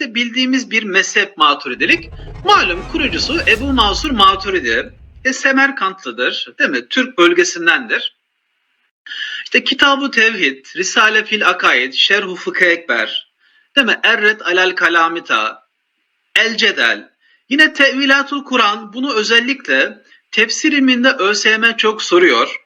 genellikle bildiğimiz bir mezhep maturidilik. Malum kurucusu Ebu Mansur Maturidi. E, Semerkantlıdır değil mi? Türk bölgesindendir. İşte Kitab-ı Tevhid, Risale fil Akaid, Şerhu Fıkı Ekber, değil mi? Erret alel kalamita, El Cedel. Yine Tevilatul Kur'an bunu özellikle tefsir ilminde çok soruyor.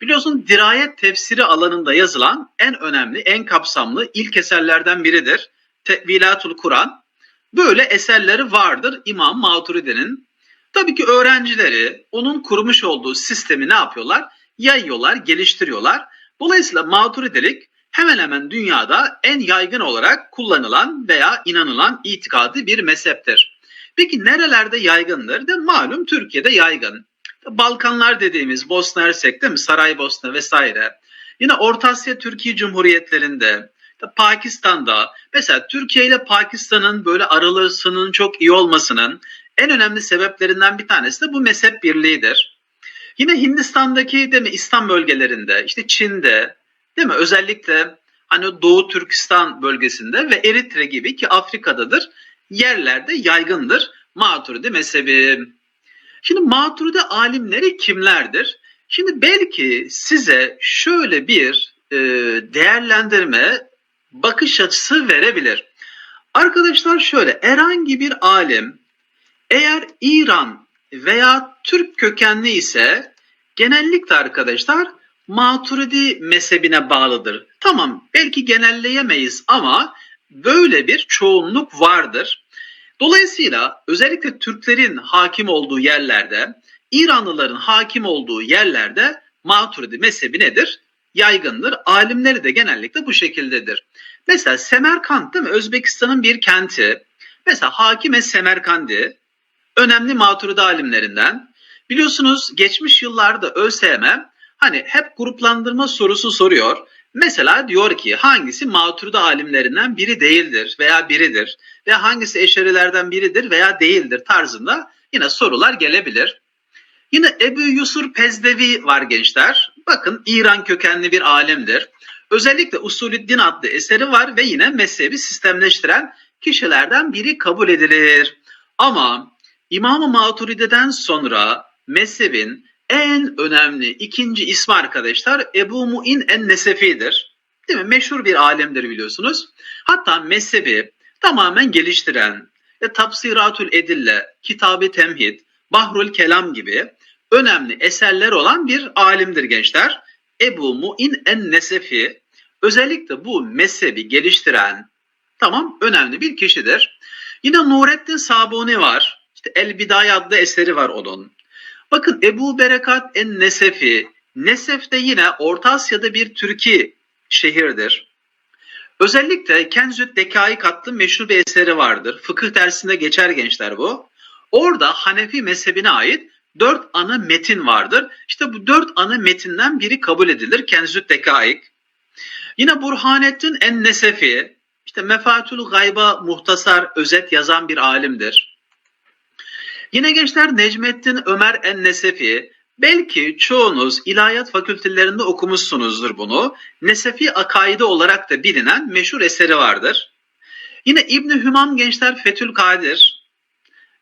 Biliyorsun dirayet tefsiri alanında yazılan en önemli, en kapsamlı ilk eserlerden biridir. Tevilatul Kur'an. Böyle eserleri vardır İmam Maturidi'nin. Tabii ki öğrencileri onun kurmuş olduğu sistemi ne yapıyorlar? Yayıyorlar, geliştiriyorlar. Dolayısıyla maturidilik hemen hemen dünyada en yaygın olarak kullanılan veya inanılan itikadi bir mezheptir. Peki nerelerde yaygındır? De malum Türkiye'de yaygın. Balkanlar dediğimiz Bosna Hersek değil mi? Saraybosna vesaire. Yine Orta Asya Türkiye Cumhuriyetlerinde, Pakistan'da mesela Türkiye ile Pakistan'ın böyle aralığının çok iyi olmasının en önemli sebeplerinden bir tanesi de bu mezhep birliğidir. Yine Hindistan'daki değil mi İslam bölgelerinde, işte Çin'de, değil mi? Özellikle hani Doğu Türkistan bölgesinde ve Eritre gibi ki Afrika'dadır yerlerde yaygındır Maturidi mezhebi. Şimdi Maturidi alimleri kimlerdir? Şimdi belki size şöyle bir e, değerlendirme bakış açısı verebilir. Arkadaşlar şöyle herhangi bir alim eğer İran veya Türk kökenli ise genellikle arkadaşlar Maturidi mezhebine bağlıdır. Tamam belki genelleyemeyiz ama böyle bir çoğunluk vardır. Dolayısıyla özellikle Türklerin hakim olduğu yerlerde, İranlıların hakim olduğu yerlerde Maturidi mezhebi nedir? Yaygındır. Alimleri de genellikle bu şekildedir. Mesela Semerkant değil mi? Özbekistan'ın bir kenti. Mesela Hakime Semerkandi önemli Maturidi alimlerinden. Biliyorsunuz geçmiş yıllarda ÖSYM hani hep gruplandırma sorusu soruyor. Mesela diyor ki hangisi Maturidi alimlerinden biri değildir veya biridir ve hangisi eşarilerden biridir veya değildir tarzında yine sorular gelebilir. Yine Ebu Yusur Pezdevi var gençler. Bakın İran kökenli bir alimdir. Özellikle Usulüddin adlı eseri var ve yine mezhebi sistemleştiren kişilerden biri kabul edilir. Ama İmam-ı Maturidi'den sonra mezhebin en önemli ikinci ismi arkadaşlar Ebu Mu'in en-Nesefi'dir. Değil mi? Meşhur bir alemdir biliyorsunuz. Hatta mezhebi tamamen geliştiren ve Tafsiratül Edille, Kitab-ı Temhid, Bahrul Kelam gibi önemli eserler olan bir alimdir gençler. Ebu Mu'in en-Nesefi özellikle bu mezhebi geliştiren tamam önemli bir kişidir. Yine Nurettin Sabuni var. İşte El Bidaye adlı eseri var onun. Bakın Ebu Berekat en Nesefi. Nesef de yine Orta Asya'da bir Türki şehirdir. Özellikle Kenzüt Dekaik adlı meşhur bir eseri vardır. Fıkıh dersinde geçer gençler bu. Orada Hanefi mezhebine ait dört ana metin vardır. İşte bu dört ana metinden biri kabul edilir Kenzüt Dekaik. Yine Burhanettin en Nesefi, işte Mefatül Gayba muhtasar özet yazan bir alimdir. Yine gençler Necmettin Ömer en-Nesefi, belki çoğunuz ilahiyat fakültelerinde okumuşsunuzdur bunu. Nesefi akaidi olarak da bilinen meşhur eseri vardır. Yine İbni Hümam gençler Fetül Kadir,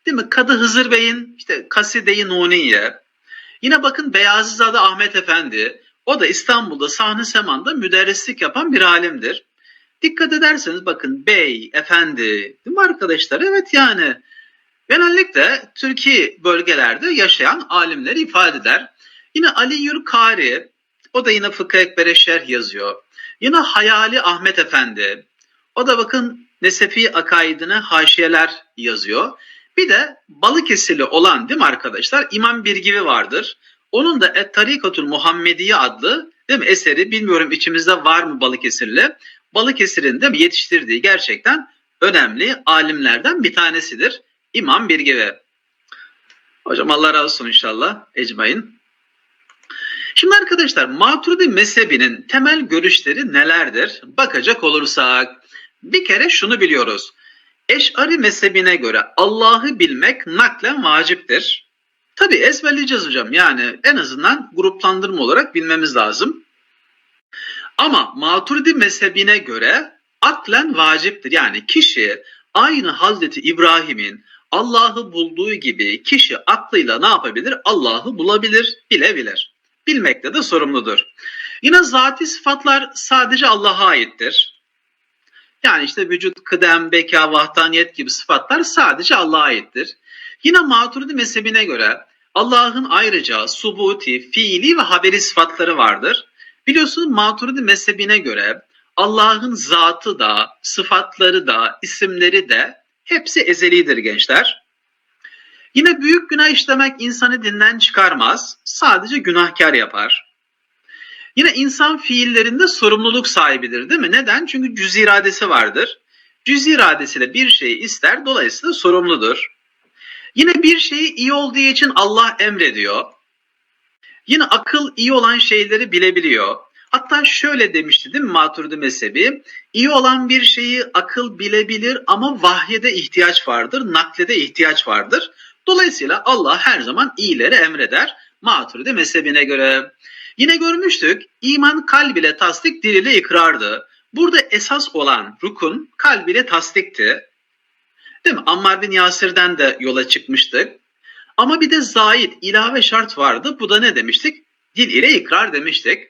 değil mi? Kadı Hızır Bey'in işte Kaside-i Nuniye. Yine bakın Beyazizade Ahmet Efendi, o da İstanbul'da sahne semanda müderrislik yapan bir alimdir. Dikkat ederseniz bakın bey, efendi değil mi arkadaşlar? Evet yani genellikle Türkiye bölgelerde yaşayan alimleri ifade eder. Yine Ali Yürkari, o da yine Fıkıh Ekber'e şerh yazıyor. Yine Hayali Ahmet Efendi, o da bakın Nesefi akaidine haşiyeler yazıyor. Bir de Balıkesirli olan değil mi arkadaşlar İmam Birgivi vardır. Onun da Et Tarikatul Muhammediye adlı değil mi eseri bilmiyorum içimizde var mı Balıkesirli. Balıkesir'in de yetiştirdiği gerçekten önemli alimlerden bir tanesidir. İmam Birgivi. Hocam Allah razı olsun inşallah ecmain. Şimdi arkadaşlar Maturidi mezhebinin temel görüşleri nelerdir? Bakacak olursak bir kere şunu biliyoruz. Eş'ari mezhebine göre Allah'ı bilmek naklen vaciptir. Tabi ezberleyeceğiz hocam yani en azından gruplandırma olarak bilmemiz lazım. Ama Maturidi mezhebine göre aklen vaciptir. Yani kişi aynı Hazreti İbrahim'in Allah'ı bulduğu gibi kişi aklıyla ne yapabilir? Allah'ı bulabilir, bilebilir. Bilmekte de sorumludur. Yine zati sıfatlar sadece Allah'a aittir. Yani işte vücut, kıdem, beka, vahdaniyet gibi sıfatlar sadece Allah'a aittir. Yine Maturidi mezhebine göre Allah'ın ayrıca subuti, fiili ve haberi sıfatları vardır. Biliyorsunuz Maturidi mezhebine göre Allah'ın zatı da, sıfatları da, isimleri de hepsi ezelidir gençler. Yine büyük günah işlemek insanı dinden çıkarmaz, sadece günahkar yapar. Yine insan fiillerinde sorumluluk sahibidir değil mi? Neden? Çünkü cüz iradesi vardır. Cüz iradesiyle bir şeyi ister, dolayısıyla sorumludur. Yine bir şeyi iyi olduğu için Allah emrediyor. Yine akıl iyi olan şeyleri bilebiliyor. Hatta şöyle demişti değil mi Maturidi mezhebi? İyi olan bir şeyi akıl bilebilir ama vahyede ihtiyaç vardır, naklede ihtiyaç vardır. Dolayısıyla Allah her zaman iyileri emreder Maturidi mezhebine göre. Yine görmüştük iman kalb ile tasdik dil ile ikrardı. Burada esas olan rukun kalb ile tasdikti. Değil mi? Ammar bin Yasir'den de yola çıkmıştık. Ama bir de zahid, ilave şart vardı. Bu da ne demiştik? Dil ile ikrar demiştik.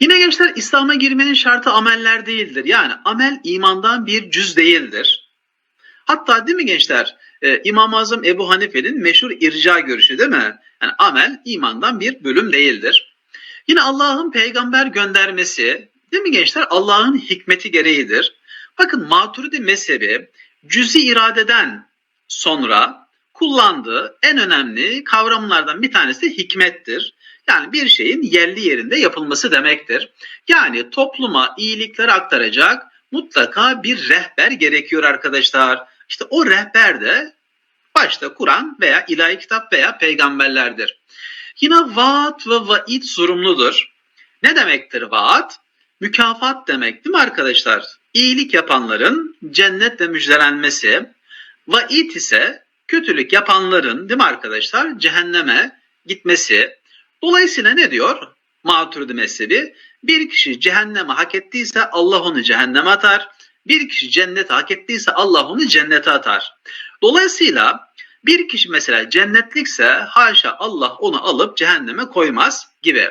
Yine gençler İslam'a girmenin şartı ameller değildir. Yani amel imandan bir cüz değildir. Hatta değil mi gençler? Ee, İmam-ı Azam Ebu Hanife'nin meşhur irca görüşü değil mi? Yani amel imandan bir bölüm değildir. Yine Allah'ın peygamber göndermesi değil mi gençler? Allah'ın hikmeti gereğidir. Bakın Maturidi mezhebi cüzi iradeden sonra kullandığı en önemli kavramlardan bir tanesi hikmettir. Yani bir şeyin yerli yerinde yapılması demektir. Yani topluma iyilikleri aktaracak mutlaka bir rehber gerekiyor arkadaşlar. İşte o rehber de başta Kur'an veya ilahi kitap veya peygamberlerdir. Yine vaat ve vaid sorumludur. Ne demektir vaat? Mükafat demek değil mi arkadaşlar? İyilik yapanların cennetle müjdelenmesi. Vaid ise kötülük yapanların değil mi arkadaşlar cehenneme gitmesi. Dolayısıyla ne diyor Maturidi mezhebi? Bir kişi cehenneme hak ettiyse Allah onu cehenneme atar. Bir kişi cennete hak ettiyse Allah onu cennete atar. Dolayısıyla bir kişi mesela cennetlikse haşa Allah onu alıp cehenneme koymaz gibi.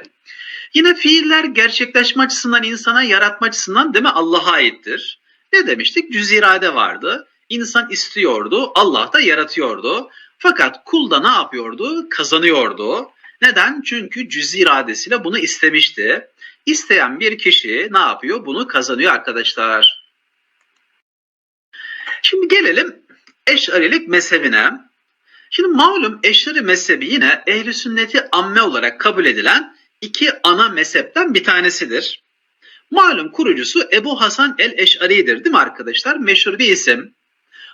Yine fiiller gerçekleşme açısından insana yaratma açısından değil mi Allah'a aittir. Ne demiştik? Cüz irade vardı. İnsan istiyordu, Allah da yaratıyordu. Fakat kul da ne yapıyordu? Kazanıyordu. Neden? Çünkü cüz iradesiyle bunu istemişti. İsteyen bir kişi ne yapıyor? Bunu kazanıyor arkadaşlar. Şimdi gelelim Eş'arilik mezhebine. Şimdi malum Eş'ari mezhebi yine ehli sünneti amme olarak kabul edilen iki ana mezhepten bir tanesidir. Malum kurucusu Ebu Hasan el-Eş'ari'dir değil mi arkadaşlar? Meşhur bir isim.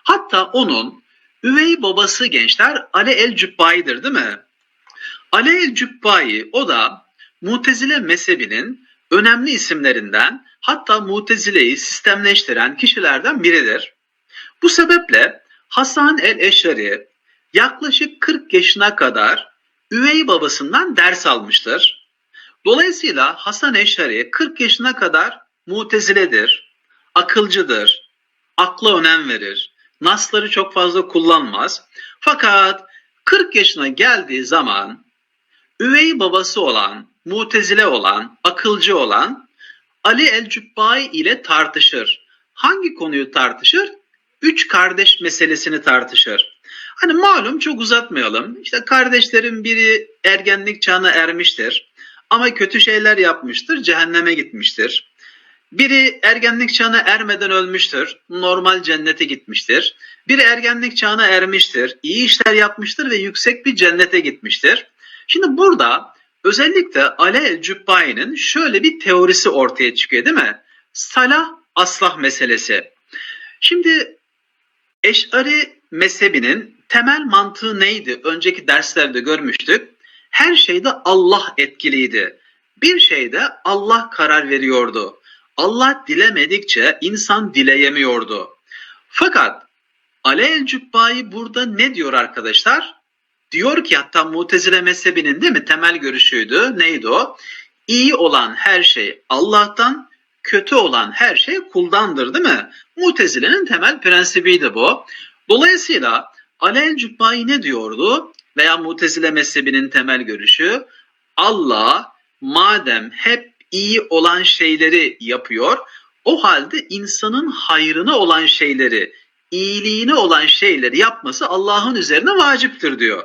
Hatta onun üvey babası gençler Ali el-Cübbai'dir değil mi? Ali el-Cübbai o da Mutezile mezhebinin önemli isimlerinden hatta Mutezile'yi sistemleştiren kişilerden biridir. Bu sebeple Hasan el-Eş'ari yaklaşık 40 yaşına kadar üvey babasından ders almıştır. Dolayısıyla Hasan Eş'ari 40 yaşına kadar muteziledir, akılcıdır, akla önem verir, nasları çok fazla kullanmaz. Fakat 40 yaşına geldiği zaman üvey babası olan, mutezile olan, akılcı olan Ali el-Cübbai ile tartışır. Hangi konuyu tartışır? Üç kardeş meselesini tartışır. Hani malum çok uzatmayalım. İşte kardeşlerin biri ergenlik çağına ermiştir. Ama kötü şeyler yapmıştır, cehenneme gitmiştir. Biri ergenlik çağına ermeden ölmüştür, normal cennete gitmiştir. Biri ergenlik çağına ermiştir, iyi işler yapmıştır ve yüksek bir cennete gitmiştir. Şimdi burada özellikle Ale el-Cübbai'nin şöyle bir teorisi ortaya çıkıyor değil mi? Salah aslah meselesi. Şimdi Eş'ari mezhebinin temel mantığı neydi? Önceki derslerde görmüştük. Her şeyde Allah etkiliydi. Bir şeyde Allah karar veriyordu. Allah dilemedikçe insan dileyemiyordu. Fakat Aleyh Cübbai burada ne diyor arkadaşlar? Diyor ki hatta Mutezile mezhebinin değil mi temel görüşüydü. Neydi o? İyi olan her şey Allah'tan, kötü olan her şey kuldandır değil mi? Mutezile'nin temel prensibiydi bu. Dolayısıyla Alel Cübbai ne diyordu? Veya Mutezile mezhebinin temel görüşü Allah madem hep iyi olan şeyleri yapıyor, o halde insanın hayrına olan şeyleri, iyiliğine olan şeyleri yapması Allah'ın üzerine vaciptir diyor.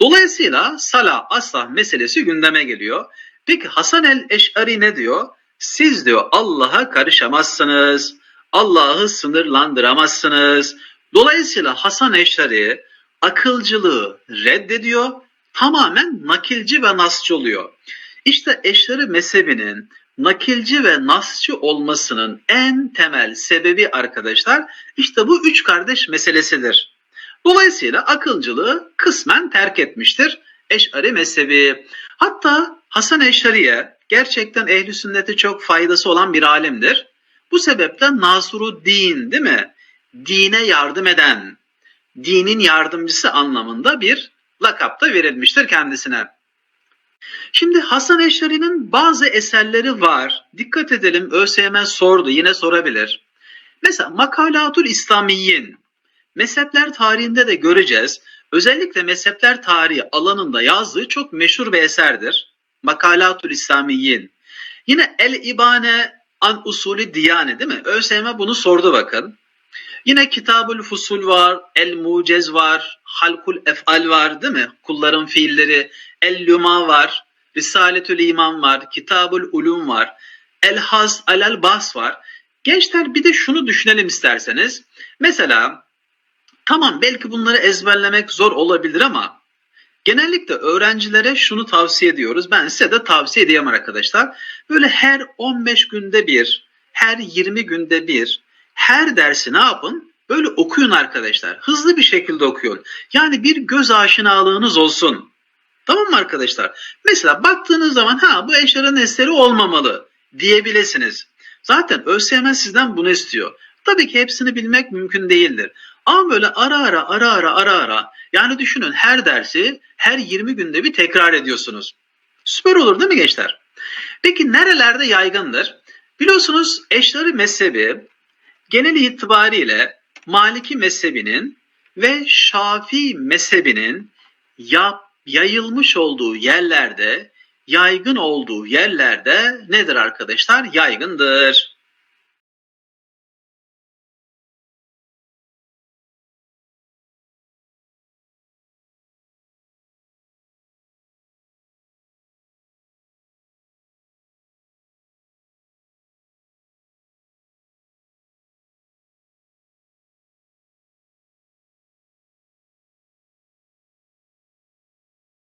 Dolayısıyla salah aslah meselesi gündeme geliyor. Peki Hasan el Eş'ari ne diyor? Siz diyor Allah'a karışamazsınız. Allah'ı sınırlandıramazsınız. Dolayısıyla Hasan Eş'ari akılcılığı reddediyor. Tamamen nakilci ve nasçı oluyor. İşte Eş'ari mezhebinin nakilci ve nasçı olmasının en temel sebebi arkadaşlar işte bu üç kardeş meselesidir. Dolayısıyla akılcılığı kısmen terk etmiştir Eş'ari mezhebi. Hatta Hasan Eş'ari'ye gerçekten ehli sünnete çok faydası olan bir alimdir. Bu sebeple Nasuru din değil mi? Dine yardım eden, dinin yardımcısı anlamında bir lakap da verilmiştir kendisine. Şimdi Hasan Eş'ari'nin bazı eserleri var. Dikkat edelim ÖSYM sordu yine sorabilir. Mesela Makalatul İslamiyyin. Mezhepler tarihinde de göreceğiz. Özellikle mezhepler tarihi alanında yazdığı çok meşhur bir eserdir. Makalatul İslamiyyin. Yine El İbane an usulü diyane değil mi? ÖSYM bunu sordu bakın. Yine Kitabul Fusul var, El Mucez var, Halkul Efal var değil mi? Kulların fiilleri, El Luma var, Risaletül İman var, Kitabul Ulum var, El Haz Alel Bas var. Gençler bir de şunu düşünelim isterseniz. Mesela tamam belki bunları ezberlemek zor olabilir ama genellikle öğrencilere şunu tavsiye ediyoruz. Ben size de tavsiye edeyim arkadaşlar. Böyle her 15 günde bir, her 20 günde bir, her dersi ne yapın? Böyle okuyun arkadaşlar. Hızlı bir şekilde okuyun. Yani bir göz aşinalığınız olsun. Tamam mı arkadaşlar? Mesela baktığınız zaman ha bu eşarın eseri olmamalı diyebilirsiniz. Zaten ÖSYM sizden bunu istiyor. Tabii ki hepsini bilmek mümkün değildir. Ama böyle ara ara ara ara ara ara yani düşünün her dersi her 20 günde bir tekrar ediyorsunuz. Süper olur değil mi gençler? Peki nerelerde yaygındır? Biliyorsunuz eşleri mezhebi genel itibariyle Maliki mezhebinin ve Şafii mezhebinin yap, yayılmış olduğu yerlerde, yaygın olduğu yerlerde nedir arkadaşlar? Yaygındır.